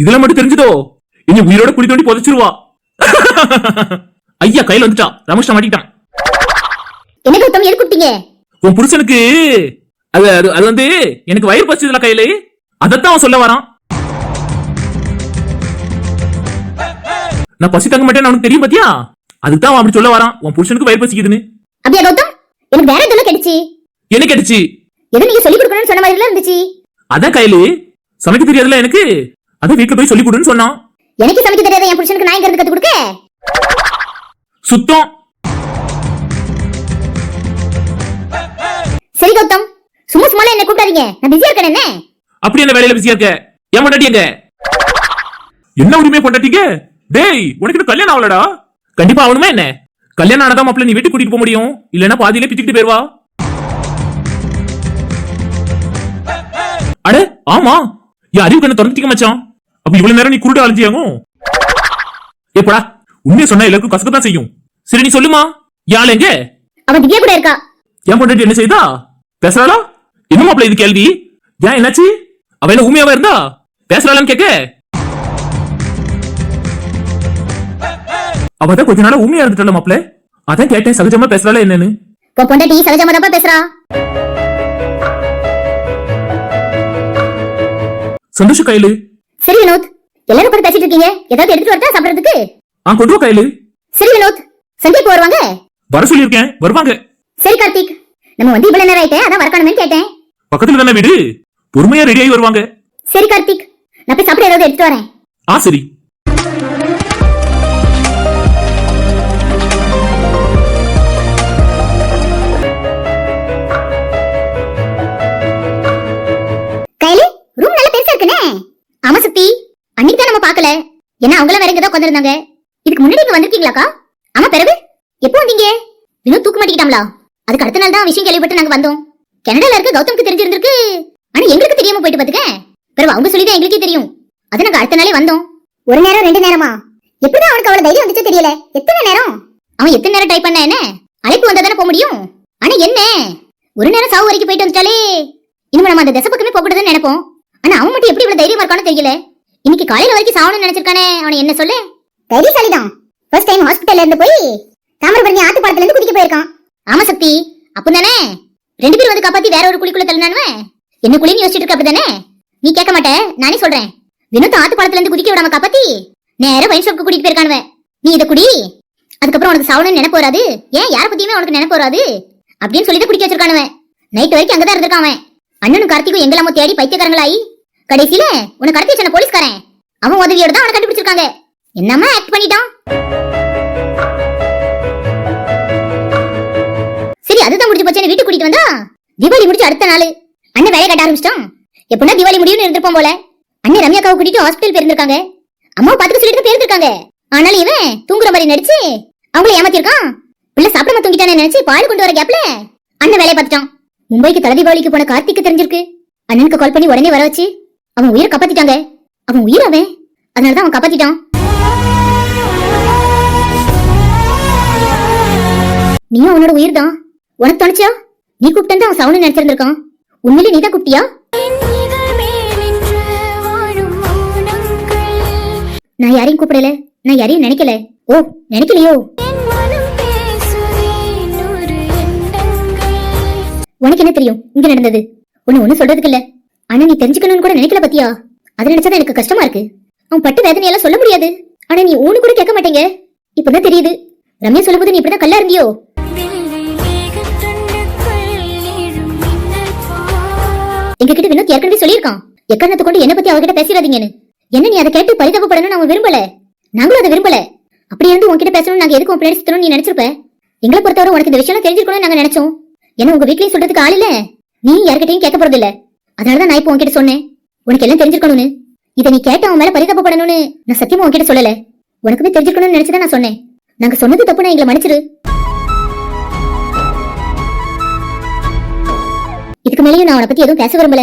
இதுல மட்டும் தெரிஞ்சதோ? இனி உயிரோட குழி தோண்டி புதைச்சிருவா. ஐயா கையில வந்துட்டா. ரமேஷ் மாட்டிக்கிட்டான். என்ன கௌதம் எது கூப்பிட்டீங்க உன் புருஷனுக்கு அது அது அது வந்து எனக்கு வயிறு பசிச்சதுல கையில? அதத்தான் அவன் சொல்ல வரான். நான் பசி தங்க மாட்டேன்னு அவனுக்கு தெரியும் பாத்தியா? அதுதான் அவன் அப்படி சொல்ல வரான். உன் புருஷனுக்கு வயிறு பசிக்குதுன்னு. அப்படியா கௌதம்? எனக்கு வேற எதுவும் கிடைச்சு? என்ன கிடைச்சு? எது நீங்க சொல்லி கொடுக்கணும்னு சொன்ன மாதிரி இருந்துச்சு. அதான் கையில. சமைக்க தெரியாதுல எனக்கு? அதான் வீட்டுல போய் சொல்லி கொடுன்னு சொன்னான். எனக்கு சமைக்க தெரியாத என் புருஷனுக்கு நான் எங்க கத்து கொடுக்க? சுத்தம். சரி கௌதம் சும்மா சும்மா என்ன கூப்பிடாதீங்க. நான் பிஸியா இருக்கேன் என்ன? அப்படி என்ன வேலையில பிஸியா இருக்க? ஏன் பொண்டாட்டி எங்க? என்ன உரிமை பொண்டாட்டிங்க டேய் உனக்கு கல்யாணம் ஆகலடா. கண்டிப்பா ஆகணுமா என்ன? கல்யாணம் ஆனதா மாப்பிள்ள நீ வீட்டுக்கு கூட்டிட்டு போக முடியும். இல்லனா பாதியிலே பிச்சுக்கிட்டு போயிருவா. அட ஆமா. என் அறிவு கண்ணு திறந்துட்டீங்க மச்சான்? அப்ப இவ்வளவு நேரம் நீ குருட அலைஞ்சியாகும் ஏப்படா உண்மையை சொன்னா எல்லாருக்கும் கசக்க தான் செய்யும். சரி நீ சொல்லுமா யாழ் எங்க? அவன் திவ்யா கூட இருக்கா? என் பொண்டாட்டி என்ன செய்தா? பேசுறாளா? என்ன மாப்பிள்ள இது கேள்வி? ஏன் என்னாச்சு? அவ என்ன உண்மையாவா இருந்தா? பேசுறாளான்னு கேக்க? அவ தான் கொஞ்ச நாளா உண்மையா இருந்துட்டல மாப்பிள்ள. அதான் கேட்டேன் சகஜமா பேசுறாளா என்னன்னு? உன் பொண்டாட்டி சகஜமா தான் பேசுறா. சந்தோஷ கையிலு. சரி வினோத். எல்லாரும் கூட பேசிட்டு இருக்கீங்க. ஏதாவது எடுத்துட்டு வரட்டா சாப்பிடறதுக்கு? ஆ கொண்டு வா கையிலு. சரி வினோத். சந்தியா இப்போ வருவாங்க வர சொல்லியிருக்கேன். வருவாங்க. சரி கார்த்திக். நம்ம வந்து இவ்வளவு நேரம் ஆயிட்டேன். அதான் வரக்கணுமேன்னு கேட்டேன். பக்கத்துல தானே வீடு? பொறுமையா ரெடி ஆகி வருவாங்க. சரி கார்த்திக். நான் போய் சாப்பிட ஏதாவது எடுத்துட்டு வரேன். ஆ சரி. ஆமா சுத்தி அன்னைக்கு தான் நம்ம பார்க்கல. ஏன்னா அவங்கள வேற எங்கதான் உட்காந்துருந்தாங்க இதுக்கு முன்னாடி இங்க வந்திருக்கீங்களாக்கா? ஆமா பிறகு? எப்போ வந்தீங்க? இன்னும் தூக்க மாட்டிக்கிட்டாங்களா? அதுக்கு அடுத்த நாள் தான் விஷயம் கேள்விப்பட்டு நாங்க வந்தோம். கனடால இருக்க கௌதம்க்கு தெரிஞ்சிருந்திருக்கு. ஆனா எங்களுக்கு தெரியாம போயிட்டு பாத்துக்க பிறகு அவங்க சொல்லி தான் எங்களுக்கே தெரியும். அது நாங்க அடுத்த நாளே வந்தோம். ஒரு நேரம் ரெண்டு நேரமா? எப்படிதான் அவனுக்கு அவ்வளவு தைரியம் வந்துச்சு தெரியல. எத்தனை நேரம்? அவன் எத்தனை நேரம் டைப் பண்ண என்ன? அழைப்பு வந்தா தானே போக முடியும்? ஆனா என்ன? ஒரு நேரம் சாவு வரைக்கும் போயிட்டு வந்துட்டாலே இனிமே நம்ம அந்த திசை பக்கமே போக கூடாதுன்னு நினைப்போம். ஆனா அவன் மட்டும் எப்படி இவ்வளவு தைரியமா இருக்கானோ தெரியல. இன்னைக்கு காலையில வரைக்கும் சாவணும்னு நினைச்சிருக்கானே அவனை என்ன சொல்ல? தைரியசாலி தான் ஃபர்ஸ்ட் டைம் ஹாஸ்பிட்டல்ல இருந்து போய் தாமிரபரணி ஆத்து பாலத்துல இருந்து குதிக்க போயிருக்கான். ஆமா சக்தி அப்போ தானே ரெண்டு பேரும் வந்து காப்பாத்தி வேற ஒரு குழிக்குள்ள தள்ளினானுவன் என்ன குழின்னு யோசிச்சுட்டு இருக்க அப்படிதானே நீ கேட்க மாட்ட நானே சொல்றேன். வினோத் ஆத்து பாலத்துல இருந்து குதிக்க விடாம காப்பாத்தி நேரா வைன் ஷாப்க்கு கூட்டிட்டு போயிருக்கானுவன் நீ இதை குடி. அதுக்கப்புறம் உனக்கு சாவணும்னு நினைப்பு வராது. ஏன் யார பத்தியுமே உனக்கு நினைப்பு வராது? அப்படின்னு சொல்லிட்டு குடிக்க வச்சிருக்கானுவன் நைட் வரைக்கும் அங்கதான் இருந்திருக்கான் அவன். அண்ணனும் கார்த்திக்கும் எங்கெல்லாமோ தேடி பைத்தியக்காரங்களாயி கடைசியில உன கடத்தி வச்சன போலீஸ்காரன். அவன் உதவியோட தான் அவனை கண்டுபிடிச்சிருக்காங்க. என்னமா ஆக்ட் பண்ணிட்டான்? சரி அதுதான் முடிஞ்சு போச்சு. வீட்டுக்கு கூட்டிட்டு வந்தா? தீபாவளி முடிச்சு அடுத்த நாள். அண்ணன் வேலையை கட்ட ஆரம்பிச்சிட்டான். எப்படின்னா தீபாவளி முடியும்னு இருந்திருப்போம் போல. அண்ணன் ரம்யாக்காவை கூட்டிட்டு ஹாஸ்பிட்டல் போயிருந்திருக்காங்க. அம்மா பாத்துக்க சொல்லிட்டு போயிருந்திருக்காங்க. ஆனாலும் இவன் தூங்குற மாதிரி நடிச்சு அவங்கள ஏமாத்திருக்கான். பிள்ளை சாப்பிடாம தூங்கிட்டானே நினைச்சு பால் கொண்டு வர கேப்ல அண்ணன் வேலையை பார்த்துட்டான். மும்பைக்கு தலை தீபாவளிக்கு போன கார்த்திக்கு தெரிஞ்சிருக்கு. அண்ணனுக்கு கால் பண்ணி உடனே வர வச்சு அவன் உயிரை காப்பாத்திட்டாங்க. அவன் உயிர் அவன். அதனாலதான் அவன் காப்பாத்திட்டான். நீயும் அவனோட உயிர் தான் உனக்கு தோணுச்சா? நீ கூப்பிட்டு அவன் சவுண்ட் நினைச்சிருந்திருக்கான். உண்மையிலே நீ தான் கூப்பிட்டியா? நான் யாரையும் கூப்பிடல. நான் யாரையும் நினைக்கல. ஓ நினைக்கலையோ? உனக்கு என்ன தெரியும்? இங்க நடந்தது. ஒண்ணு ஒண்ணு சொல்றதுக்கு இல்ல. ஆனா நீ தெரிஞ்சுக்கணும்னு கூட நினைக்கல பத்தியா? அதை நினைச்சாதான் எனக்கு கஷ்டமா இருக்கு. அவன் பட்டு வேதனையெல்லாம் சொல்ல முடியாது. ஆனா நீ ஊனு கூட கேட்க மாட்டேங்க. இப்பதான் தெரியுது. ரம்யா சொல்லும்போது நீ இப்படிதான் கல்லா இருந்தியோ? எங்க கிட்ட வினோத் ஏற்கனவே சொல்லியிருக்கான். எக்காரணத்தை கொண்டு என்ன பத்தி அவகிட்ட பேசிடாதீங்கன்னு. என்ன நீ அதை கேட்டு பரிதாபப்படணும்னு அவன் விரும்பல? நாங்களும் அதை விரும்பல. அப்படி இருந்து உன்கிட்ட பேசணும் நாங்க எதுக்கு உன் பின்னாடி சுத்தணும் நீ நினைச்சிருப்ப? எங்களை பொறுத்தவரை உனக்கு இந்த விஷயம் தெரிஞ்சிருக்கணும்னு நாங்க நினைச்சோம். ஏன்னா உங்க வீட்லயும் சொல்றதுக்கு ஆள் இல்ல. நீ யார்கிட்டயும் கேட்க போறது இல்ல அதனாலதான் நான் இப்போ உன்கிட்ட சொன்னேன். உனக்கு எல்லாம் தெரிஞ்சிருக்கணும்னு. இதை நீ கேட்ட அவன் மேல பரிதாபப்படணும்னு நான் சத்தியமா உன்கிட்ட சொல்லல. உனக்குமே தெரிஞ்சிருக்கணும்னு நினைச்சுதான் நான் சொன்னேன். நாங்க சொன்னது தப்பு நான் எங்களை மன்னிச்சிரு. இதுக்கு மேலேயும் நான் அவனை பத்தி எதுவும் பேச விரும்பல.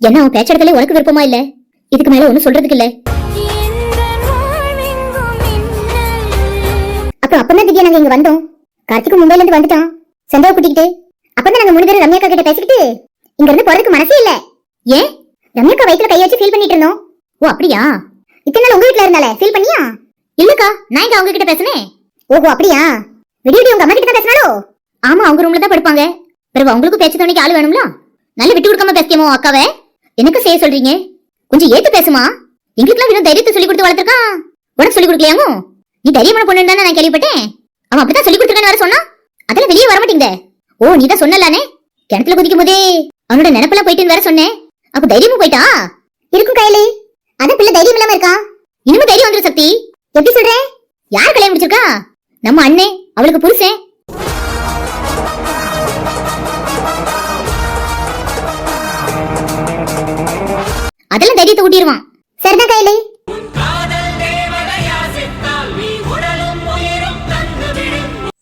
ஏன்னா அவன் பேச்சடத்துல உனக்கு விருப்பமா இல்ல? இதுக்கு மேல ஒன்னும் சொல்றதுக்கு இல்ல. அப்ப அப்பதான் திவ்யா நாங்க இங்க வந்தோம். கார்த்திக்கு மும்பைல இருந்து வந்துட்டான் சந்தாவை கூட்டிக்கிட்டு. அப்பதான் நாங்க மூணு பேரும் ரம்யாக்கா கிட்ட பேசிக்கிட்டு இங்க இருந்து போறதுக்கு மனசே இல்ல. ஏன் ரம்யாக்கா வயித்துல கை வச்சு ஃபீல் பண்ணிட்டு இருந்தோம். ஓ அப்படியா? இத்தனை நாள் உங்க வீட்ல இருந்தாலே ஃபீல் பண்ணியா? இல்லக்கா நான் இங்க அவங்க கிட்ட பேசுனேன் ஓஹோ அப்படியா? விடிய விடிய உங்க அம்மா கிட்ட தான் பேசினாலோ ஆமா அவங்க ரூம்ல தான் படுப்பாங்க. பிறகு அவங்களுக்கும் பேச்சு தோணிக்கு ஆள் வேணும்ல? நல்ல விட்டு கொடுக்காம பேசியமோ அக்காவை? எனக்கு செய்ய சொல்றீங்க. கொஞ்சம் ஏத்து பேசுமா? எங்களுக்குலாம் வெறும் தைரியத்தை சொல்லி கொடுத்து வளர்த்துருக்கான் உனக்கு சொல்லி கொடுக்கலையாமோ நீ தைரியமான பொண்ணு தானே நான் கேள்விப்பட்டேன். அவன் அப்படிதான் சொல்லி கொடுத்துருக்கான்னு வேற சொன்னா அதெல்லாம் வெளியே வர மாட்டீங்க ஓ நீ தான் சொன்னலானே கிணத்துல குதிக்கும் போதே அவனோட நினப்பெல்லாம் போயிட்டுன்னு வேற சொன்னேன். அப்ப தைரியமும் போயிட்டா? இருக்கும் கையிலே. அதான் பிள்ளை தைரியம் இல்லாம இருக்கா? இனிமே தைரியம் வந்துரும் சக்தி. எப்படி சொல்ற? யார் கல்யாணம் முடிச்சிருக்கா? நம்ம அண்ணே அவளுக்கு புருஷன். அதெல்லாம் தைரியத்தை ஊட்டிடுவான். சரிதான் கையிலே.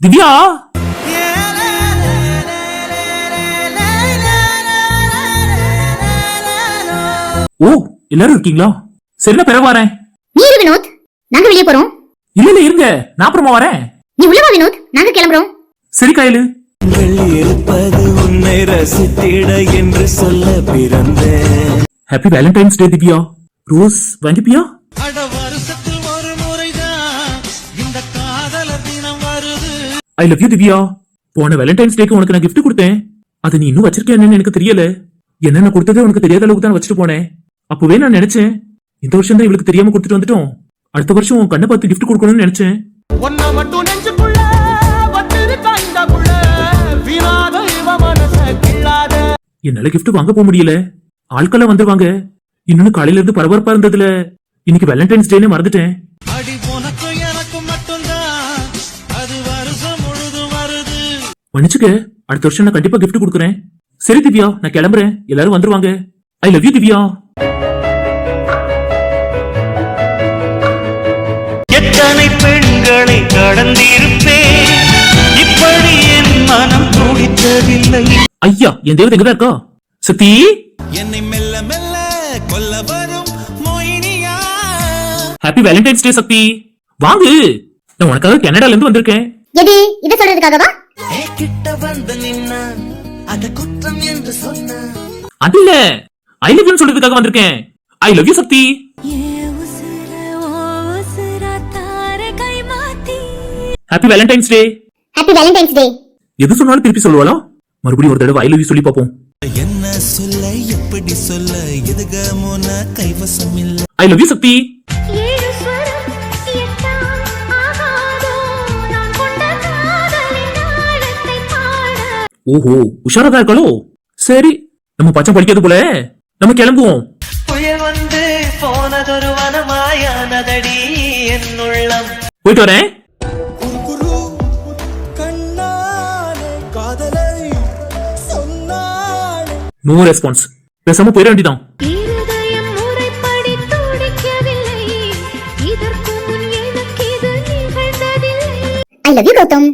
திவ்யா! ஓ எல்லாரும் இருக்கீங்களா? சரி நான் பிறகு வரேன். நீ இரு வினோத்? நாங்க வெளியே போறோம். இல்ல இல்ல இருங்க. நான் அப்புறமா வரேன். நீ உள்ளவா வினோத். நாங்க கிளம்புறோம். சரி கையிலு. இருப்பது உன்னை ரசித்திட என்று சொல்ல பிறந்தேன். Happy Valentine's day Divya. Rose வாங்கிப்பியா? அட வருஷத்தில் ஒரு முறைதான் இந்த காதலர் தினம் வருது. I love you Divya. போன வேலண்டைன்ஸ் டேக்கு உனக்கு நான் gift கொடுத்தேன். அதை நீ இன்னும் வச்சிருக்கேன்னு எனக்கு தெரியல. என்ன நான் கொடுத்ததே உனக்கு தெரியாத அளவுக்கு தான் வச்சுட்டு போனேன். அப்பவே நான் நினைச்சேன் இந்த வருஷம் தான் இவளுக்கு தெரியாம கொடுத்துட்டு வந்துட்டோம். அடுத்த வருஷம் உன் கண்ணை பார்த்து gift கொடுக்கணும்னு நினைச்சேன். ஒன்ன மட்டும் நெஞ்சுக்குள்ள வச்சிருக்க இந்த புள்ள. வீணாத இவ மனச கிள்ளாத. என்னால gift வாங்க போக முடியல. ஆட்கள்லாம் வந்துருவாங்க. இன்னொன்னு காலையில இருந்து பரபரப்பா இருந்ததுல. இன்னைக்கு வேலண்டைன்ஸ் டேனே மறந்துட்டேன். அடி உனக்கும் எனக்கும் மட்டும்தான். அது வருஷம் முழுதும் வருது. மன்னிச்சுக்க அடுத்த வருஷம் நான் கண்டிப்பா gift கொடுக்குறேன். சரி திவ்யா நான் கிளம்புறேன். எல்லாரும் வந்துருவாங்க. I love you Divya. பெண்களை கடந்திருப்பேன். இப்படி என் மனம் துடித்ததில்லை. ஐயா என் தேவதை எங்கதான் இருக்கா? சக்தி என்னை மெல்ல மெல்ல கொல்ல வரும் மோயினியா. ஹாப்பி வேலண்டைன்ஸ் டே சக்தி. வாங்கு. நான் உனக்காக கனடால இருந்து வந்திருக்கேன். எது இத சொல்றதுக்காகவா? ஏ கிட்ட வந்து நின்ன அத குற்றம் என்று சொன்ன. அது இல்ல ஐ லவ் யூ சொல்றதுக்காக வந்திருக்கேன். I love you Sakthi. Happy Valentine's day happy Valentine's day எது சொன்னாலும் திருப்பி சொல்லுவாளா? மறுபடியும் ஒரு தடவை ஐ லவ் யூ சொல்லி பார்ப்போம். என்ன சொல்ல எப்படி சொல்ல எதுக மோன கைவசம் இல்ல? I love you Sakthi. ஓஹோ உஷாரா தான் இருக்காளோ? சரி நம்ம பச்சை படிக்கிறது போல. நம்ம கிளம்புவோம். போயிட்டு வரேன். நோ ரெஸ்பான்ஸ் பேசாம போயிட நிகழ்ந்ததில்லை. ஐ லவ் யூ கௌதம்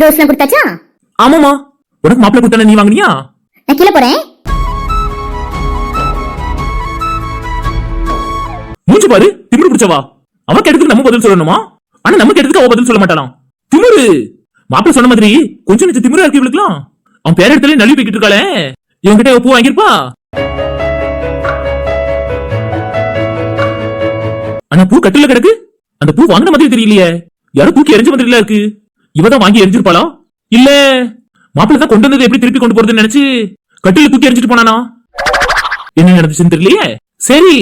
ரோஸ்லாம் கொடுத்தாச்சா? ஆமாமா உனக்கு மாப்பிள்ளை கொடுத்தானே நீ வாங்குனியா? நான் கீழே போறேன். மூச்சு பாரு திமிரு பிடிச்சவா? அவ கேட்டதுக்கு நம்ம பதில் சொல்லணுமா? ஆனா நம்ம கேட்டதுக்கு அவ பதில் சொல்ல மாட்டாளாம் திமிரு! மாப்பிள்ள சொன்ன மாதிரி கொஞ்சம் நெஞ்ச திமிரா இருக்கு இவளுக்குலாம் அவன் பேர இடத்துல நழுவி போய்கிட்டு இருக்காளே. இவன்கிட்ட இவ பூ வாங்கியிருப்பா? ஆனா பூ கட்டில கிடக்கு. அந்த பூ வாங்கின மாதிரி தெரியலையே. யாரும் தூக்கி எரிஞ்ச மாதிரில இருக்கு. இவதான் வாங்கி எரிஞ்சிருப்பாளா? இல்ல. மாப்பிள்ள தான் கொண்டு வந்தது எப்படி திருப்பி கொண்டு போறதுன்னு நினைச்சு கட்டில தூக்கி எரிஞ்சிட்டு போனானா? என்ன நடந்துச்சுன்னு தெரியலையே. சரி.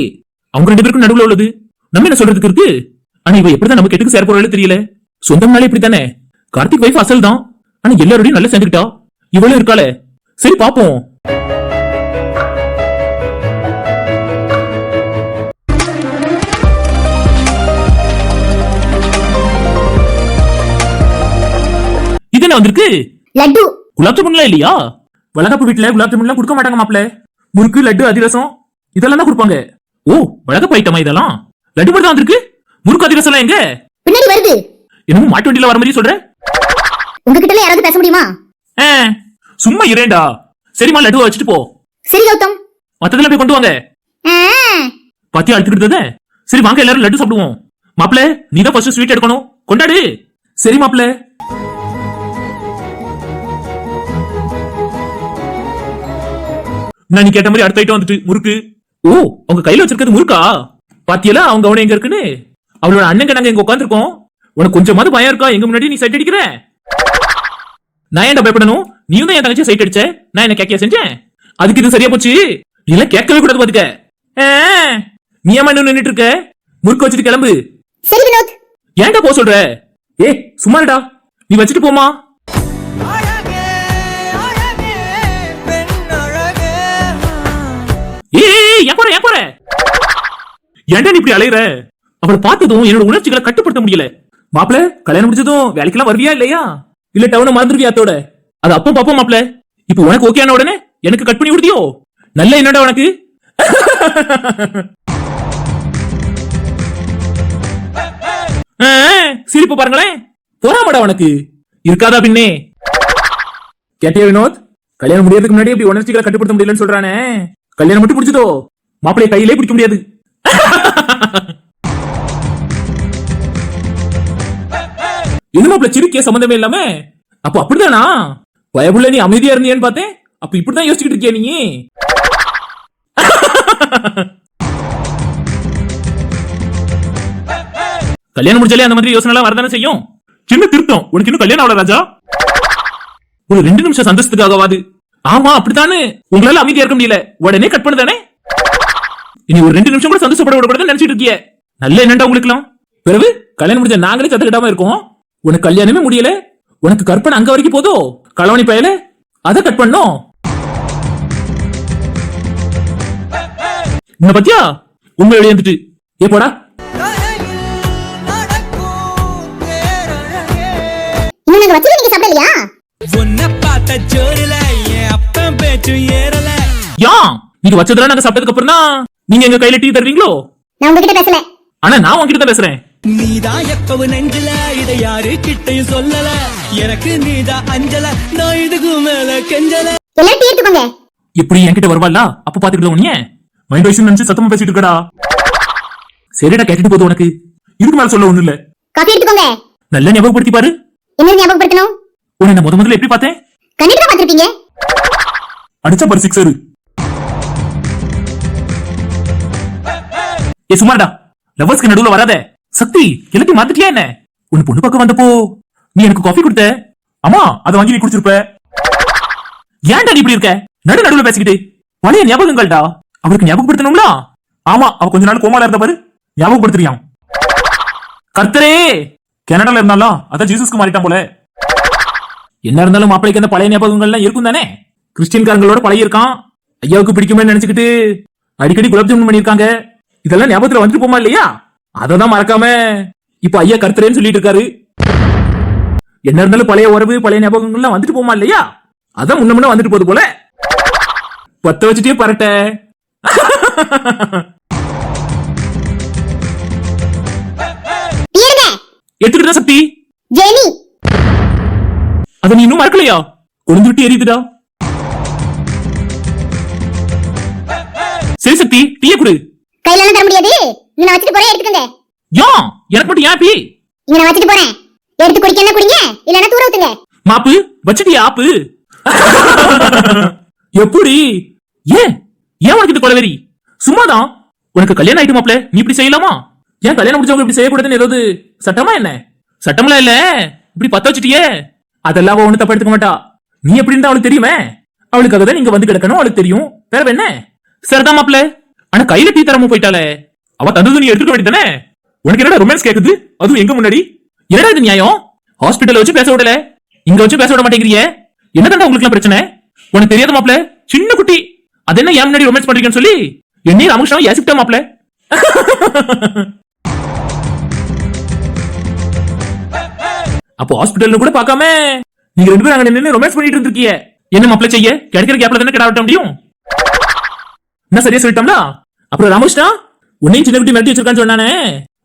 அவங்க ரெண்டு பேருக்கும் நடுவுல உள்ளது. நம்ம என்ன சொல்றதுக்கு இருக்கு? ஆனா இவ எப்படிதான் நம்ம கெட்டுக்கு சேர போறாளே தெரியல. சொந்தம்னாலே இப்படி தானே கார்த்திக் வைஃப் அசல் தான் ஆனா எல்லாரோடையும் நல்லா சேர்ந்துக்கிட்டா? இவளும் இருக்காளே. சரி பாப்போம். இது என்ன வந்திருக்கு? லட்டு. குலாப் ஜாமுன்லாம் இல்லையா? வளகாப்பு வீட்டுல குலாப் ஜாமுன்லாம் கொடுக்க மாட்டாங்க மாப்ள முறுக்கு லட்டு அதிரசம் இதெல்லாம் தான் கொடுப்பாங்க. ஓ வளகாப்பு ஐட்டமா இதெல்லாம்? லட்டு தான் வந்திருக்கு. முறுக்கு அதிரசம் எங்க? பின்னாடி வருது. என்னமோ மாட்டு வண்டியில வர மாதிரி சொல்ற. உங்ககிட்ட யாராவது பேச முடியுமா? சும்மா இரேண்டா சரிம்மா லட்டுவை வச்சுட்டு போ. சரி கௌதம். மத்ததெல்லாம் போய் கொண்டு வாங்க. ஆ, பாத்தியா அழுத்துக்கிட்டு சரி வாங்க எல்லாரும் லட்டு சாப்பிடுவோம். மாப்பிள நீ தான் ஃபர்ஸ்ட் ஸ்வீட் எடுக்கணும். கொண்டாடு. சரி மாப்ள நான் நீ கேட்ட மாதிரி அடுத்த ஐட்டம் வந்துட்டு முறுக்கு. ஓ உங்க கையில வச்சிருக்கிறது முறுக்கா? பாத்தியல அவங்க அவன எங்க இருக்குன்னு? அவளோட அண்ணங்க நாங்க எங்க உட்காந்துருக்கோம் உனக்கு கொஞ்சமாவது பயம் இருக்கா? எங்க முன்னாடி நீ சைட் அடிக்கிற? நான் ஏன்டா பயப்படணும்? நீயும் தான் என் தங்கச்சி சைட் அடிச்ச? நான் என்ன கேக்கியா செஞ்சேன்? அதுக்கு இது சரியா போச்சு? நீ எல்லாம் கேட்கவே கூடாது பாத்துக்க. நீ ஏமா இன்னும் நின்னுட்டு இருக்க? முறுக்கு வச்சுட்டு கிளம்பு. சரி வினோத். ஏன்டா போக சொல்ற? ஏ சும்மாடா நீ வச்சுட்டு போமா ஏய் ஏன் ஏன் போற ஏன்டா நீ இப்படி அலையுற? அவளை பார்த்ததும் என்னோட உணர்ச்சிகளை கட்டுப்படுத்த முடியல. மாப்பிள கல்யாணம் முடிச்சதும் வேலைக்கெல்லாம் வருவியா இல்லையா? இல்ல டவுன மறந்துருவியா அத்தோட? அது அப்போ பாப்போம் மாப்பிள. இப்போ உனக்கு ஓகே ஆன உடனே எனக்கு கட் பண்ணி விடுதியோ? நல்ல என்னடா உனக்கு? சிரிப்பு பாருங்களேன். போறாமடா உனக்கு. இருக்காதா பின்னே? கேட்டியா வினோத்? கல்யாணம் முடியறதுக்கு முன்னாடி இப்படி உணர்ச்சிகளை கட்டுப்படுத்த முடியலன்னு சொல்றானே. கல்யாணம் மட்டும் பிடிச்சதோ மாப்பிளைய கையிலே பிடிக்க முடியாது. என்ன மாப்பிள சிரிக்கே சம்பந்தமே இல்லாம? அப்ப அப்படிதானா? பயபுள்ள நீ அமைதியா இருந்தியான்னு பார்த்தேன். அப்ப இப்படிதான் யோசிச்சுக்கிட்டு இருக்கியா நீ. கல்யாணம் முடிச்சாலே அந்த மாதிரி யோசனை எல்லாம் வரதானே செய்யும்? சின்ன திருத்தம். உனக்கு இன்னும் கல்யாணம் ஆகல ராஜா? ஒரு ரெண்டு நிமிஷம் சந்தோஷத்துக்காகவாது. ஆமா அப்படித்தானே? உங்களால அமைதியா இருக்க முடியல. உடனே கட் பண்ணுதானே? இனி ஒரு ரெண்டு நிமிஷம் கூட சந்தோஷப்பட விடக்கூடாதுன்னு நினைச்சிட்டு இருக்கிய. நல்ல என்னண்டா உங்களுக்குலாம் பிறகு கல்யாணம் முடிஞ்ச நாங்களே சத்துக்கிட்டாம இருக்கோம். உனக்கு கல்யாணமே முடியல. உனக்கு கற்பனை அங்க வரைக்கும் போதோ? களவணி பயல? அதை கட் பண்ணோம் இந்த பத்தியா? உங்களை வெளியே ஏ நீங்க வச்சதெல்லாம் நாங்க சாப்பிட்டதுக்கு அப்புறம் தான் நீங்க எங்க கையில டீ தருவீங்களோ? நான் உங்ககிட்ட பேசல. ஆனா நான் உங்ககிட்ட தான் பேசுறேன். நீதான் எப்பவும் நெஞ்சில இதை யாரு கிட்டையும் சொல்லல. எனக்கு நீதான் அஞ்சல நான் இதுக்கு மேல கெஞ்சல. எல்லாரும் டீ எடுத்துக்கோங்க. இப்படி என்கிட்ட வருவாள்ல அப்ப பாத்துக்கலாம் உன்னைய. மைண்ட் வைஸ் நினைச்சு சத்தமா பேசிட்டு இருக்கடா. சரிடா கேட்டுட்டு போகுது உனக்கு. இதுக்கு மேல சொல்ல ஒண்ணு இல்ல காஃபி எடுத்துக்கோங்க. நல்லா ஞாபகப்படுத்தி பாரு. என்ன ஞாபகப்படுத்தணும்? உன்னை நான் முத முதல்ல எப்படி பார்த்தேன்? கண்டிப்பா தான் பார்த்திருப்பீங்க. அடிச்சா பாரு சிக்ஸரு ஏ சுமார்டா லவர்ஸ்க்கு நடுவுல வராத. சக்தி கிளப்பி மாத்திட்டியா என்ன? உன் பொண்ணு பக்கம் வந்தப்போ நீ எனக்கு காஃபி கொடுத்த? அம்மா அதை வாங்கி நீ குடிச்சிருப்ப. ஏன்டா நீ இப்படி இருக்க? நடு நடுவுல பேசிக்கிட்டு. பழைய ஞாபகங்கள்டா. அவளுக்கு ஞாபகப்படுத்தணும்ல? ஆமா அவ கொஞ்ச நாள் கோமால இருந்த பாரு. ஞாபகப்படுத்துறியாம். கர்த்தரே! கனடால இருந்தாலும் அதான் ஜீசஸ்க்கு மாறிட்டான் போல. என்ன இருந்தாலும் மாப்பிளைக்கு அந்த பழைய ஞாபகங்கள்லாம் இருக்கும் தானே? கிறிஸ்டியன்காரங்களோட பழைய இருக்கான். ஐயாவுக்கு பிடிக்குமே நினைச்சுக்கிட்டு அடிக்கடி குலாப் ஜாமுன் பண்ணிருக்காங்க இதெல்லாம் ஞாபகத்துல வந்துட்டு போமா இல்லையா? அததான் மறக்காம இப்ப ஐயா கருத்துறேன்னு சொல்லிட்டு இருக்காரு. என்ன இருந்தாலும் பழைய உறவு பழைய ஞாபகங்கள்லாம் வந்துட்டு போமா இல்லையா? அதான் முன்ன முன்ன வந்துட்டு போகுது போல. பத்த வச்சுட்டே பரட்ட. எடுத்துக்கிட்ட சக்தி. ஜெனி. அதை நீ இன்னும் மறக்கலையா? கொழுந்து விட்டு எரியுதுடா. சரி சக்தி டீய குடு. கையில தர முடியாது. இங்க நான் வச்சுட்டு போறேன் எடுத்துக்கோங்க. யா எனக்கு மட்டும் ஏன் பீ இங்க நான் வச்சுட்டு போறேன். எடுத்து குடிக்க குடிங்க இல்லன்னா தூர ஊத்துங்க. மாப்பு வச்சுட்டியா ஆப்பு? எப்படி? ஏன்? ஏன் உனக்கு இந்த கொலவெறி? சும்மாதான். உனக்கு கல்யாணம் ஆயிட்டு மாப்ள நீ இப்படி செய்யலாமா? ஏன் கல்யாணம் முடிச்சவங்க இப்படி செய்யக்கூடாதுன்னு ஏதாவது சட்டமா என்ன? சட்டம்லாம் இல்ல. இப்படி பத்த வச்சுட்டியே. அதெல்லாம் ஒண்ணு தப்பா எடுத்துக்க மாட்டா. நீ எப்படின்னு அவளுக்கு தெரியுமே? அவளுக்காக தான் நீங்க வந்து கிடக்கணும் அவளுக்கு தெரியும். வேற என்ன? சரிதான் மாப்ள ஆனா கையில டீ தரம போயிட்டாலே அவ தந்தது நீ எடுத்துக்க வேண்டியதானே உனக்கு என்னடா ரொமான்ஸ் கேக்குது? அதுவும் எங்க முன்னாடி? என்னடா இது நியாயம்? ஹாஸ்பிட்டல்ல வச்சு பேச விடல. இங்க வச்சு பேச விட மாட்டேங்கிறியே. என்னதான்டா உங்களுக்கு பிரச்சனை? உனக்கு தெரியாத மாப்ள சின்ன குட்டி. அது என்ன ஏன் முன்னாடி ரொமான்ஸ் பண்றீங்கன்னு சொல்லி? என்னையும் ராமகிருஷ்ணா ஏசிப்டா மாப்ள அப்போ ஹாஸ்பிட்டல்னு கூட பார்க்காம நீங்க ரெண்டு பேரும் அங்க நின்னு ரொமான்ஸ் பண்ணிட்டு இருந்திருக்கீங்க என்ன மாப்ள செய்ய? கிடைக்கிற கேப்ல தானே கிடாவிட்ட முடியும்? என்ன சரியா சொல்லிட்டோம்ல அப்புறம் ராமகிருஷ்ணா? உன்னையும் சின்ன குட்டி மிரட்டி வச்சிருக்கான்னு சொன்னானே.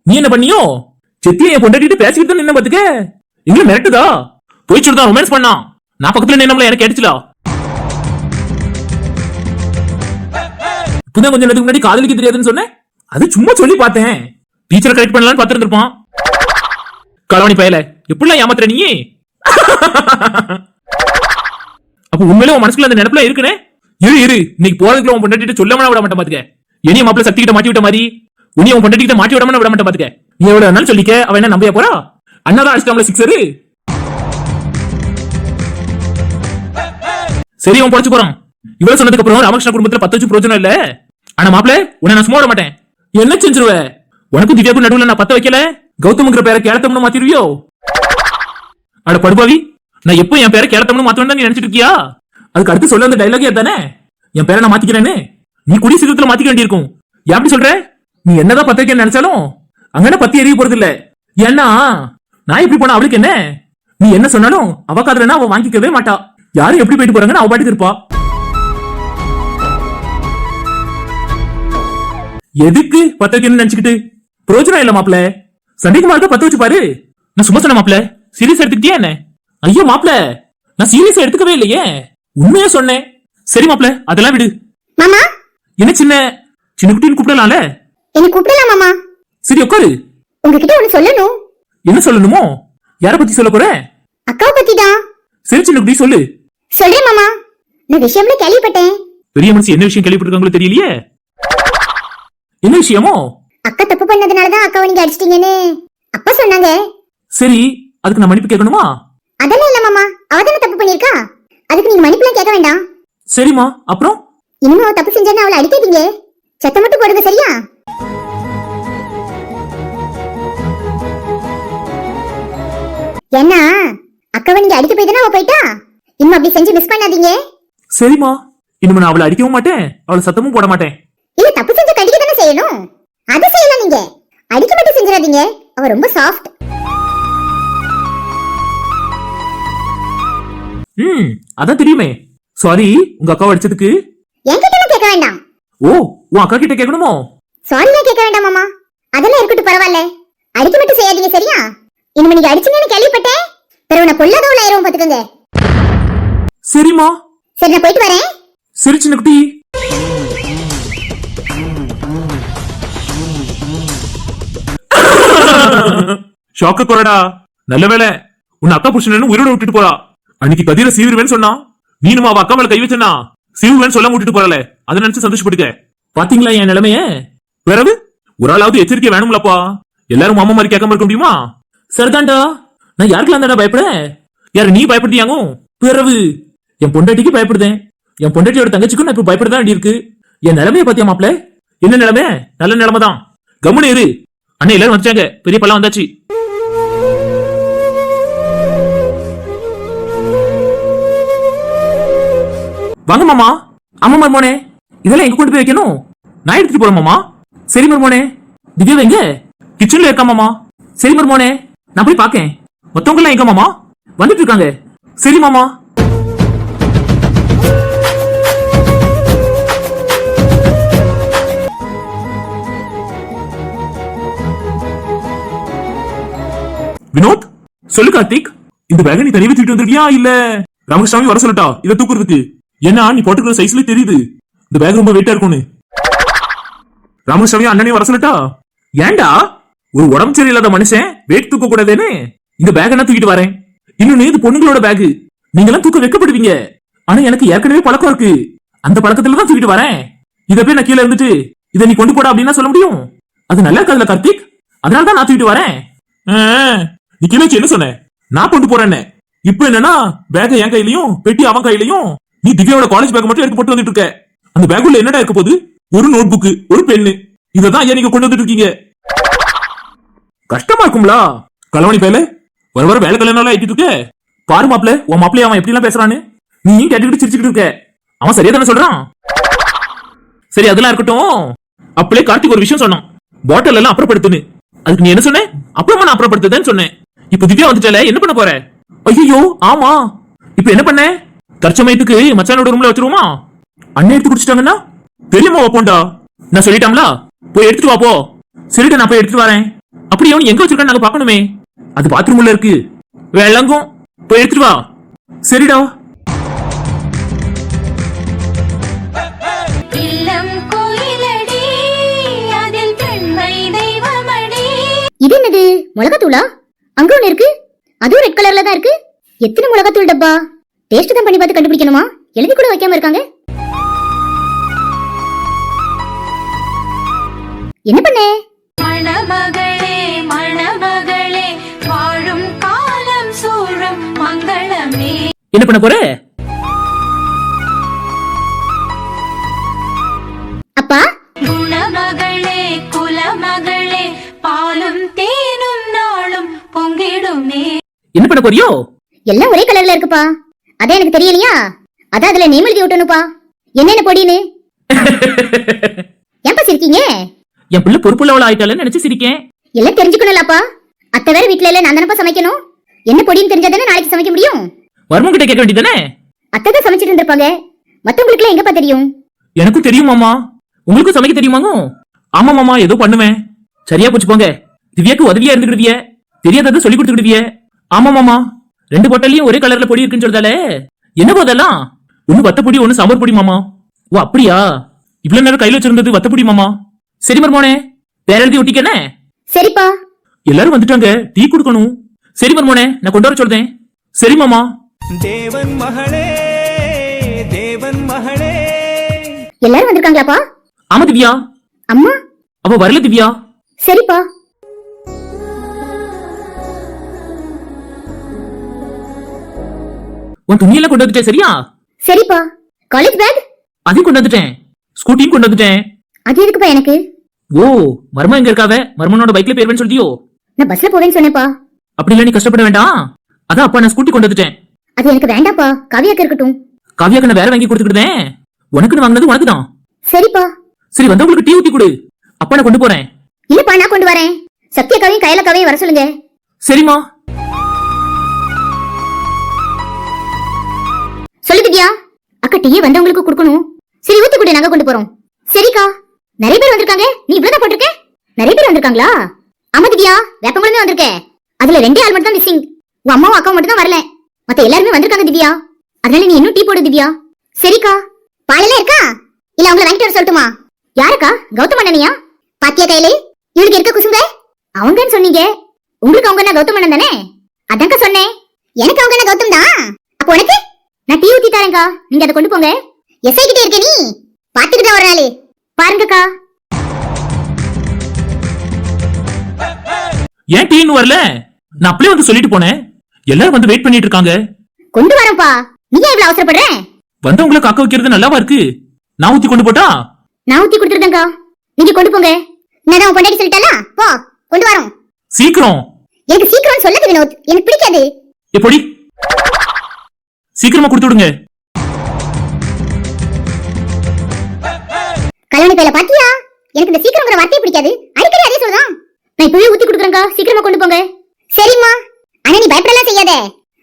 நீ என்ன பண்ணியோ? செத்தியை என் பொண்டாட்டிட்டு பேசிக்கிட்டு என்ன பாத்துக்க? எங்களை மிரட்டுதா? போய் சொல்லுதான் ரொமான்ஸ் பண்ணான் நான் பக்கத்துல நின்னம்ல எனக்கு கிடைச்சலா இப்பதான் கொஞ்சம் நேரத்துக்கு முன்னாடி காதலிக்க தெரியாதுன்னு சொன்னேன். அது சும்மா சொல்லி பார்த்தேன். டீச்சரை கரெக்ட் பண்ணலாம்னு பார்த்துருந்துருப்பான். கலவணி பயல. எப்படிலாம் ஏமாத்துற நீ அப்ப உண்மையில உன் மனசுக்குள்ள அந்த நினைப்புல இருக்குனே? இரு இரு. இன்னைக்கு போறதுக்குள்ள உன் பொண்டாட்டிட்ட சொல்லாம விட மாட்டேன் பாத்துக்க. இனிய மாப்பிள்ள சக்தி கிட்ட மாட்டி விட்ட மாதிரி? உன்னை உன் பொண்டாட்டிட்ட மாட்டி விடாம விட மாட்டேன் பாத்துக்க. நீ எவ்வளவு வேணாலும் சொல்லிக்க? அவன் என்ன நம்பியா போறா? அண்ணா தான் அடிச்சிட்டாங்களா சிக்ஸரு சரி அவன் பொழைச்சு போறான். இவ்வளவு சொன்னதுக்கு அப்புறம் ராமகிருஷ்ண குடும்பத்துல பத்து வச்சு பிரோஜனம் இல்ல? ஆனா மாப்பிள உன்னை நான் சும்மா விட மாட்டேன். என்ன செஞ்சிருவ? உனக்கும் திவ்யாக்கும் நடுவுல நான் பத்த வைக்கல? கௌதம்ங்கிற பேரை கேளத்தம்னு மாத்திருவியோ? அட படுபாவி நான் எப்போ என் பேரை கேளத்தம்னு மாத்தணும் நீ நினைச்சிட்டு இருக்கியா? அதுக்கு அடுத்து சொல்ல அந்த டைலாகே தானே என் பேரை நான் மாத்திக்கிறேன்னு? நீ குடி சீக்கிரத்துல மாத்திக்க வேண்டியிருக்கும். ஏன் அப்படி சொல்ற? நீ என்னதான் பத்திரிக்கை நினைச்சாலும் அங்கன பத்தி எரிய போறது இல்ல ஏன்னா நான் எப்படி போனா அவளுக்கு என்ன? நீ என்ன சொன்னாலும் அவ காதுலனா அவ வாங்கிக்கவே மாட்டா. யாரும் எப்படி போயிட்டு போறாங்கன்னு அவ பாட்டுக்கு இருப்பா. எதுக்கு பத்திரிக்கைன்னு நினைச்சுக்கிட்டு? பிரயோஜனம் இல்ல மாப்பிள சண்டைக்கு மார்க்க பத்து வச்சு பாரு. நான் சும்மா சொன்ன மாப்ள சீரியஸ் எடுத்துக்கிட்டியா என்ன? ஐயோ மாப்பிள நான் சீரியஸ் எடுத்துக்கவே இல்லையே. உண்மையா சொன்னேன். சரி மாப்பிள அதெல்லாம் விடு. மாமா என்ன சின்ன? சின்ன குட்டின்னு கூப்பிடலாம்ல? என்ன கூப்பிடலாம் மாமா. சரி உட்காரு. உங்ககிட்ட ஒண்ணு சொல்லணும். என்ன சொல்லணுமோ? யார பத்தி சொல்ல போற? அக்காவை பத்தி தான் சரி சின்ன குட்டி சொல்லு. சொல்றேன் மாமா. நான் விஷயம்ல கேள்விப்பட்டேன். பெரிய மனுஷன் என்ன விஷயம் கேள்விப்பட்டிருக்காங்களோ தெரியலையே? என்ன விஷயமோ? அக்கா தப்பு பண்ணதுனாலதான் அக்காவை நீங்க அடிச்சிட்டீங்கன்னு. அப்பா சொன்னாங்க. சரி அதுக்கு நான் மன்னிப்பு கேட்கணுமா? அதெல்லாம் இல்ல மாமா. அவ தானே தப்பு பண்ணிருக்கா அதுக்கு நீங்க மன்னிப்புலாம் கேட்க வேண்டாம். சரிம்மா அப்புறம்? இனிமே அவ தப்பு செஞ்சான்னு அவளை அடிக்காதீங்க. சத்தம் மட்டும் போடுங்க சரியா? ஏன்னா அக்காவை நீங்க அடிக்க போய் தானே அவ போயிட்டா? இனிமே அப்படி செஞ்சு மிஸ் பண்ணாதீங்க. சரிம்மா. இனிமே நான் அவளை அடிக்கவும் மாட்டேன் அவளை சத்தமும் போட மாட்டேன். இல்ல தப்பு செஞ்சு கடிக்க தானே செய்யணும். அதை செய்யலாம் நீங்க. அடிக்க மட்டும் செஞ்சிடாதீங்க. அவ ரொம்ப சாஃப்ட் ம் அதான் தெரியுமே. சாரி உங்க அக்காவை அடிச்சதுக்கு என்கிட்ட கேட்க வேண்டாம். ஓ உன் அக்கா கிட்ட கேட்கணுமோ சாரிலாம் கேட்க வேண்டாம் மாமா. அதெல்லாம் இருக்கட்டும் பரவாயில்ல. அடிக்க மட்டும் செய்யாதீங்க சரியா? இனிமே நீங்க அடிச்சீங்கன்னு கேள்விப்பட்டேன். பிறகு நான் பொல்லாதவள ஆயிரும் பாத்துக்கோங்க சரிம்மா. சரி நான் போயிட்டு வரேன். சரி சின்ன குட்டி. ஷாக்க குறடா. நல்ல வேலை உன் அக்கா புருஷன் உயிரோட விட்டுட்டு போறா. அன்னைக்கு கதிர சீவிருவேன்னு சொன்னா. நீனும் அவ அக்கா மேல கை வச்சனா சிவன் சொல்ல விட்டுட்டு போறல அதை நினைச்சு சந்தோஷப்பட்டுக்க. பாத்தீங்களா என் நிலைமைய? பிறகு ஒரு ஆளாவது எச்சரிக்கை வேணும்லப்பா. எல்லாரும் மாமா மாதிரி கேட்காம இருக்க முடியுமா? சரிதான்டா. நான் யாருக்கெல்லாம் தானே பயப்பட? யாரு நீ பயப்படுத்தியாங்க? பிறவு? என் பொண்டாட்டிக்கு பயப்படுதேன். என் பொண்டாட்டியோட தங்கச்சிக்கும் நான் இப்ப பயப்பட தான் இருக்கு என் நிலைமைய பாத்தியா மாப்ள என்ன நிலைமை? நல்ல நிலைமை தான் கம்முனு இரு. அண்ணன் எல்லாரும் வந்துட்டாங்க. பெரிய பள்ளம் வந்தாச்சு. வாங்க மாமா. ஆமா மர்மோனே இதெல்லாம் எங்க கொண்டு போய் வைக்கணும்? நான் எடுத்துட்டு போறேன் மாமா. சரி மர்மோனே திவ்யா எங்க கிச்சன்ல இருக்கா மாமா? சரி மர்மோனே நான் போய் பாக்கேன். மத்தவங்க எல்லாம் எங்க மாமா? வந்துட்டு இருக்காங்க சரி மாமா. வினோத் சொல்லு கார்த்திக். இந்த பேக நீ தனியாக வச்சுட்டு வந்திருக்கியா இல்ல? ராமகிருஷ்ணாவையும் வர சொல்லட்டா இதை தூக்குறதுக்கு. ஏன்னா நீ போட்டுக்கிற சைஸ்ல தெரியுது. இந்த பேக் ரொம்ப வெயிட்டா இருக்கும்னு. ராமகிருஷ்ணாவையும் அண்ணனையும் வர சொல்லட்டா? ஏன்டா ஒரு உடம்பு சரியில்லாத மனுஷன் வெயிட் தூக்க கூடாதுன்னு இந்த பேக் நான் தூக்கிட்டு வரேன். இன்னொன்னு இது பொண்ணுங்களோட பேக் நீங்க எல்லாம் தூக்க வைக்கப்படுவீங்க. ஆனா எனக்கு ஏற்கனவே பழக்கம் இருக்கு. அந்த பழக்கத்துல தான் தூக்கிட்டு வரேன். இத போய் நான் கீழே இருந்துட்டு இதை நீ கொண்டு போட அப்படின்னா சொல்ல முடியும்? அது நல்லா இருக்காதுல கார்த்திக்? அதனால தான் நான் தூக்கிட்டு வரேன். ஆ, நீ கீழே என்ன சொன்ன? நான் கொண்டு போறேன்னு. இப்போ என்னன்னா பேக் என் கையிலயும் பெட்டி அவன் கையிலயும் நீ திவ்யாவோட காலேஜ் பேக் மட்டும் எடுத்து போட்டு வந்துட்டு இருக்க. அந்த பேக்குள்ள என்னடா இருக்க போகுது? ஒரு நோட் புக் ஒரு பென்னு இதான் ஐயா நீங்க கொண்டு வந்துட்டு இருக்கீங்க? கஷ்டமா இருக்கும்ல? கலவணி பேல வர வர வேலை கல்யாணம் ஆயிட்டு இருக்க. பாரு மாப்பிள உன் மாப்பிளைய அவன் எப்படி எல்லாம் பேசுறான்னு. நீ கேட்டுக்கிட்டு சிரிச்சுக்கிட்டு இருக்க? அவன் சரியா தானே சொல்றான்? சரி அதெல்லாம் இருக்கட்டும். அப்படியே கார்த்திக் ஒரு விஷயம் சொன்னான். பாட்டில் எல்லாம் அப்புறப்படுத்துன்னு. அதுக்கு நீ என்ன சொன்ன? அப்புறமா நான் அப்புறப்படுத்துதேன்னு சொன்னேன். இப்ப திவ்யா வந்துட்டால என்ன பண்ண போற? ஐயோ ஆமா. இப்ப என்ன பண்ண? தற்சமயத்துக்கு மச்சானோட ரூம்ல வச்சிருவோமா? அண்ணன் எடுத்து குடிச்சிட்டாங்கன்னா? தெரியுமா வைப்போண்டா நான் சொல்லிட்டாங்களா போய் எடுத்துட்டு வா போ. சரிடா நான் போய் எடுத்துட்டு வரேன். அப்படி அவன் எங்க வச்சிருக்கான்னு நாங்க பார்க்கணுமே. அது பாத்ரூம் உள்ள இருக்கு. வெள்ளங்கும் போய் எடுத்துட்டு வா. சரிடா. இல்லம் கோயிலடி அதில் பெண்மை தெய்வமடி. இது என்னது? மிளகாத்தூளா? அங்க ஒண்ணு இருக்கு. அதுவும் ரெட் கலர்ல தான் இருக்கு. எத்தனை மிளகாத்தூள் டப்பா? டேஸ்ட் தான் பண்ணி பார்த்து கண்டுபிடிக்கணுமா? எழுதி கூட வைக்காம இருக்காங்க. என்ன பண்ண? மணமகளே மணமகளே வாழும் காலம் சூழும் மங்களமே. என்ன பண்ண போற? அப்பா? குணமகளே குலமகளே பாலும் தேனும் நாளும் பொங்கிடுமே. என்ன பண்ண போறியோ? எல்லாம் ஒரே கலர்ல இருக்குப்பா. அதான் எனக்கு தெரியலையா? அதான் அதுல நேம் எழுதி விட்டணுப்பா என்னென்ன பொடின்னு? ஏன்பா சிரிக்கீங்க? என் பிள்ளை பொறுப்புள்ளவள ஆயிட்டாளன்னு நினைச்சு சிரிக்கேன். எல்லாம் தெரிஞ்சுக்கணும்லப்பா. அத்தை வேற வீட்ல இல்ல நான் தானப்பா சமைக்கணும். என்ன பொடின்னு தெரிஞ்சாதானே நாளைக்கு சமைக்க முடியும்? மர்மம் கிட்ட கேட்க வேண்டியதானே அத்தை தான் சமைச்சிட்டு இருந்திருப்பாங்க. மத்தவங்களுக்கு எங்கப்பா தெரியும்? எனக்கும் தெரியும் மாமா. உங்களுக்கும் சமைக்க தெரியுமாங்க? ஆமா மாமா ஏதோ பண்ணுவேன். சரியா போச்சு போங்க. திவ்யாக்கு உதவியா இருந்துக்கிடுவிய தெரியாததை சொல்லி கொடுத்துக்கிடுவிய. ஆமா மாமா. ரெண்டு பொட்டல்லையும் ஒரே கலர்ல பொடி இருக்குன்னு சொல்றதாலே? என்ன போதெல்லாம் ஒண்ணு வத்த பொடி ஒண்ணு சாம்பார் பொடி மாமா. ஓ அப்படியா? இவ்வளவு நேரம் கையில வச்சிருந்தது வத்த பொடி மாமா. சரி மர்மோனே வேற எழுதி ஒட்டிக்கனே சரிப்பா. எல்லாரும் வந்துட்டாங்க. டீ கொடுக்கணும். சரி மர்மோனே நான் கொண்டு வர சொல்றேன். சரி மாமா. தேவன் மகளே தேவன் மகளே. எல்லாரும் வந்திருக்காங்களாப்பா? ஆமா திவ்யா. அம்மா? அவ வரல திவ்யா. சரிப்பா. உன் துணியெல்லாம் கொண்டு வந்துட்டேன் சரியா? சரிப்பா. காலேஜ் பேக் அதையும் கொண்டு வந்துட்டேன். ஸ்கூட்டியும் கொண்டு வந்துட்டேன். அது எதுக்குப்பா எனக்கு? ஓ மர்மம் எங்க இருக்காவ? மர்மனோட பைக்ல போயிருவேன்னு சொல்லியோ நான் பஸ்ல போவேன்னு சொன்னேப்பா அப்படி இல்ல நீ கஷ்டப்பட வேண்டாம். அதான் அப்பா நான் ஸ்கூட்டி கொண்டு வந்துட்டேன். அது எனக்கு வேண்டாப்பா காவியாக்கு இருக்கட்டும். காவியாக்கு நான் வேற வாங்கி கொடுத்துக்கிட்டேன். உனக்குன்னு வாங்கினது உனக்கு தான் சரிப்பா. சரி வந்தவங்களுக்கு டீ ஊத்தி கொடு. அப்பா நான் கொண்டு போறேன். இல்லப்பா நான் கொண்டு வரேன். சத்யாக்காவையும் கையலக்காவையும் வர சொல்லுங்க. சரிம்மா. டீயை வந்தவங்களுக்கு கொடுக்கணும். சரி ஊத்து குடி நாங்க கொண்டு போறோம். சரிக்கா. நிறைய பேர் வந்திருக்காங்க நீ இவ்வளவு போட்டிருக்க? நிறைய பேர் வந்திருக்காங்களா? ஆமா திவ்யா வேப்பங்குளமே வந்திருக்க. அதுல ரெண்டே ஆள் மட்டும் தான் மிஸ்ஸிங் உன் அம்மாவும் அக்காவும் மட்டும் தான் வரல. மத்த எல்லாருமே வந்திருக்காங்க திவ்யா. அதனால நீ இன்னும் டீ போடு திவ்யா. சரிக்கா. பாலெல்லாம் இருக்கா? இல்ல அவங்கள வாங்கிட்டு வர சொல்லட்டுமா? யாருக்கா? கௌதம் அண்ணனியா? பாத்தியா கையிலே? இவளுக்கு இருக்க குசுங்க அவங்கன்னு சொன்னீங்க. உங்களுக்கு அவங்க என்ன கௌதம் அண்ணன் தானே? அதான்க்கா சொன்னேன். எனக்கு அவங்க என்ன கௌதம் தான். அப்போ உனக்கு? நான் டீ ஊத்தி தரேன்க்கா. நீங்க அதை கொண்டு போங்க. எஸ்ஐ கிட்ட இருக்க நீ. பாத்துக்கிட்டு ஒரு நாள் பாருங்கக்கா. ஏன் டீன்னு வரல? நான் அப்படியே வந்து சொல்லிட்டு போனேன். எல்லாரும் வந்து வெயிட் பண்ணிட்டு இருக்காங்க. கொண்டு வரேன்ப்பா நீ ஏன் இவ்வளவு அவசரப்படுற? வந்தவங்களை காக்க வைக்கிறது நல்லாவா இருக்கு? நான் ஊத்தி கொண்டு போட்டா? நான் ஊத்தி கொடுத்துருக்கேன்க்கா. நீங்க கொண்டு போங்க. நான் உன் பொண்டாட்டி சொல்லிட்டாலா போ கொண்டு வரோம். சீக்கிரம். எனக்கு சீக்கிரம் சொல்லாது வினோத். எனக்கு பிடிக்காது. எப்படி சீக்கிரமா கொடுத்து விடுங்க. கல்யாணி கையில பாத்தியா? எனக்கு இந்த சீக்கிரங்கிற வார்த்தையே பிடிக்காது. அடிக்கடி அதே சொல்லுதான். நான் இப்பவே ஊத்தி கொடுக்குறேன்க்கா. சீக்கிரமா கொண்டு போங்க. சரிம்மா. அண்ணா நீ பயப்படலாம் செய்யாத.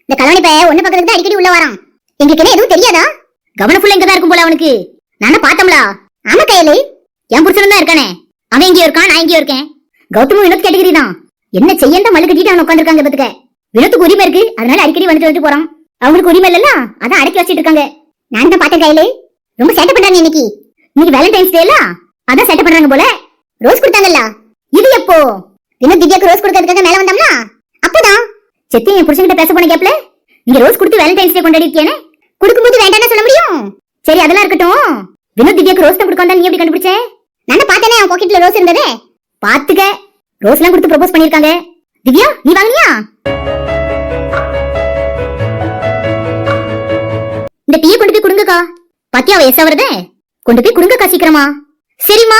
இந்த கல்யாணி பைய ஒண்ணு பக்கத்துக்கு தான் அடிக்கடி உள்ள வரான். எங்களுக்கு என்ன எதுவும் தெரியாதா? கவனம் ஃபுல்லா இங்கதான் இருக்கும் போல அவனுக்கு. நானும் பார்த்தோம்லா? ஆமா கையலு. என் புருஷன் தான் இருக்கானே. அவன் இங்கே இருக்கான் நான் எங்கேயோ இருக்கேன். கௌதமும் வினோத் கேட்டகிரி தான். என்ன செய்யந்த மல்லு கட்டிட்டு அவன் உட்காந்துருக்காங்க பத்துக்க. வினோத்துக்கு உரிமை இருக்கு. அதனால அடிக்கடி வந்துட்டு வந்துட்டு போறான். அவங்களுக்கு உரிமை இல்லல அதான் அடக்கி வச்சிட்டு இருக்காங்க. நான் தான் பார்த்தேன் கையில. ரொம்ப சேட்டை பண்றாங்க இன்னைக்கு. இன்னைக்கு வேலண்டைன்ஸ் டேல அதான் சேட்டை பண்றாங்க போல. ரோஸ் கொடுத்தாங்கல்ல? இது எப்போ? இன்னும் திவ்யாக்கு ரோஸ் கொடுக்கறதுக்காக மேல வந்தோம்னா? அப்பதான். செத்தி என் புருஷன்கிட்ட பேச போன கேப்ல நீங்க ரோஸ் கொடுத்து வேலண்டைன்ஸ் டே கொண்டாடி இருக்கியானே கொடுக்கும்போது வேண்டாம்னு சொல்ல முடியும். சரி அதெல்லாம் இருக்கட்டும். வினோத் திவ்யாக்கு ரோஸ் தான் கொடுக்க நீ எப்படி கண்டுபிடிச்ச? நான் பார்த்தேனே அவன் பாக்கெட்ல ரோஸ் இருந்ததே. பாத்துக்க ரோஸ் எல்லாம் கொடுத்து ப்ரொபோஸ் பண்ணிருக்காங்க திவ்யா நீ வாங்கினியா? இந்த டீயை கொண்டு போய் கொடுங்கக்கா. பாத்தியா அவ எஸ் வருதே? கொண்டு போய் கொடுங்கக்கா சீக்கிரமா. சரிம்மா.